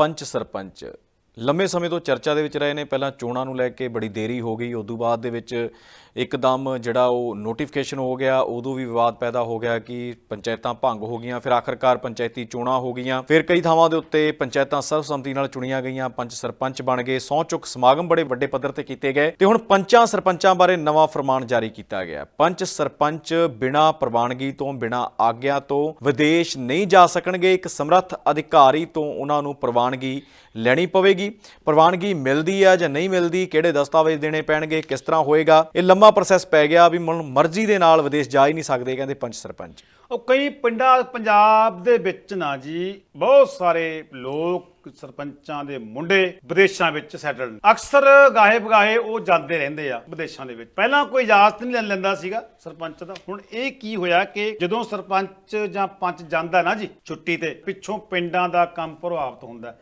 ਪੰਚ ਸਰਪੰਚ ਲੰਮੇ ਸਮੇਂ ਤੋਂ ਚਰਚਾ ਦੇ ਵਿੱਚ ਰਹੇ ਨੇ। ਪਹਿਲਾਂ ਚੋਣਾਂ ਨੂੰ ਲੈ ਕੇ ਬੜੀ ਦੇਰੀ ਹੋ ਗਈ। ਉਦੋਂ ਬਾਅਦ ਦੇ ਵਿੱਚ ਇੱਕਦਮ ਜਿਹੜਾ ਉਹ ਨੋਟੀਫਿਕੇਸ਼ਨ ਹੋ ਗਿਆ। ਉਦੋਂ ਵੀ ਵਿਵਾਦ ਪੈਦਾ ਹੋ ਗਿਆ ਕਿ ਪੰਚਾਇਤਾਂ ਭੰਗ ਹੋ ਗਈਆਂ। ਫਿਰ ਆਖਰਕਾਰ ਪੰਚਾਇਤੀ ਚੋਣਾਂ ਹੋ ਗਈਆਂ। ਫਿਰ ਕਈ ਥਾਵਾਂ ਦੇ ਉੱਤੇ ਪੰਚਾਇਤਾਂ ਸਰਬਸੰਮਤੀ ਨਾਲ ਚੁਣੀਆਂ ਗਈਆਂ। ਪੰਜ ਸਰਪੰਚ ਬਣ ਗਏ। ਸਹੁੰ ਚੁੱਕ ਸਮਾਗਮ ਬੜੇ ਵੱਡੇ ਪੱਧਰ ਤੇ ਕੀਤੇ ਗਏ ਤੇ ਹੁਣ ਪੰਚਾਂ ਸਰਪੰਚਾਂ ਬਾਰੇ ਨਵਾਂ ਫਰਮਾਨ ਜਾਰੀ ਕੀਤਾ ਗਿਆ। ਪੰਚ ਸਰਪੰਚ ਬਿਨਾਂ ਪ੍ਰਵਾਨਗੀ ਤੋਂ, ਬਿਨਾਂ ਆਗਿਆ ਤੋਂ ਵਿਦੇਸ਼ ਨਹੀਂ ਜਾ ਸਕਣਗੇ। ਇੱਕ ਸਮਰੱਥ ਅਧਿਕਾਰੀ ਤੋਂ ਉਹਨਾਂ ਨੂੰ ਪ੍ਰਵਾਨਗੀ ਲੈਣੀ ਪਵੇਗੀ। ਪ੍ਰਵਾਨਗੀ ਮਿਲਦੀ ਆ ਜਾਂ ਨਹੀਂ ਮਿਲਦੀ, ਕਿਹੜੇ ਦਸਤਾਵੇਜ਼ ਦੇਣੇ ਪੈਣਗੇ, ਕਿਸ ਤਰ੍ਹਾਂ ਹੋਏਗਾ, ਇਹ ਲੰਮਾ ਪ੍ਰੋਸੈਸ ਪੈ ਗਿਆ ਵੀ ਹੁਣ ਮਰਜ਼ੀ ਦੇ ਨਾਲ ਵਿਦੇਸ਼ ਜਾ ਹੀ ਨਹੀਂ ਸਕਦੇ, ਕਹਿੰਦੇ ਪੰਚ ਸਰਪੰਚ। ਉਹ ਕਈ ਪਿੰਡਾਂ, ਪੰਜਾਬ ਦੇ ਵਿੱਚ ਨਾ ਜੀ, ਬਹੁਤ ਸਾਰੇ ਲੋਕ ਸਰਪੰਚਾਂ ਦੇ ਮੁੰਡੇ ਵਿਦੇਸ਼ਾਂ ਵਿੱਚ ਸੈਟਲ ਅਕਸਰ ਗਾਹੇ ਬਗਾਹੇ ਉਹ ਜਾਂਦੇ ਰਹਿੰਦੇ ਆ ਵਿਦੇਸ਼ਾਂ ਦੇ ਵਿੱਚ। ਪਹਿਲਾਂ ਕੋਈ ਇਜਾਜ਼ਤ ਨਹੀਂ ਲੈ ਲੈਂਦਾ ਸੀਗਾ ਸਰਪੰਚ ਦਾ। ਹੁਣ ਇਹ ਕੀ ਹੋਇਆ ਕਿ ਜਦੋਂ ਸਰਪੰਚ ਜਾਂ ਪੰਚ ਜਾਂਦਾ ਨਾ ਜੀ ਛੁੱਟੀ ਤੇ, ਪਿੱਛੋਂ ਪਿੰਡਾਂ ਦਾ ਕੰਮ ਪ੍ਰਭਾਵਿਤ ਹੁੰਦਾ।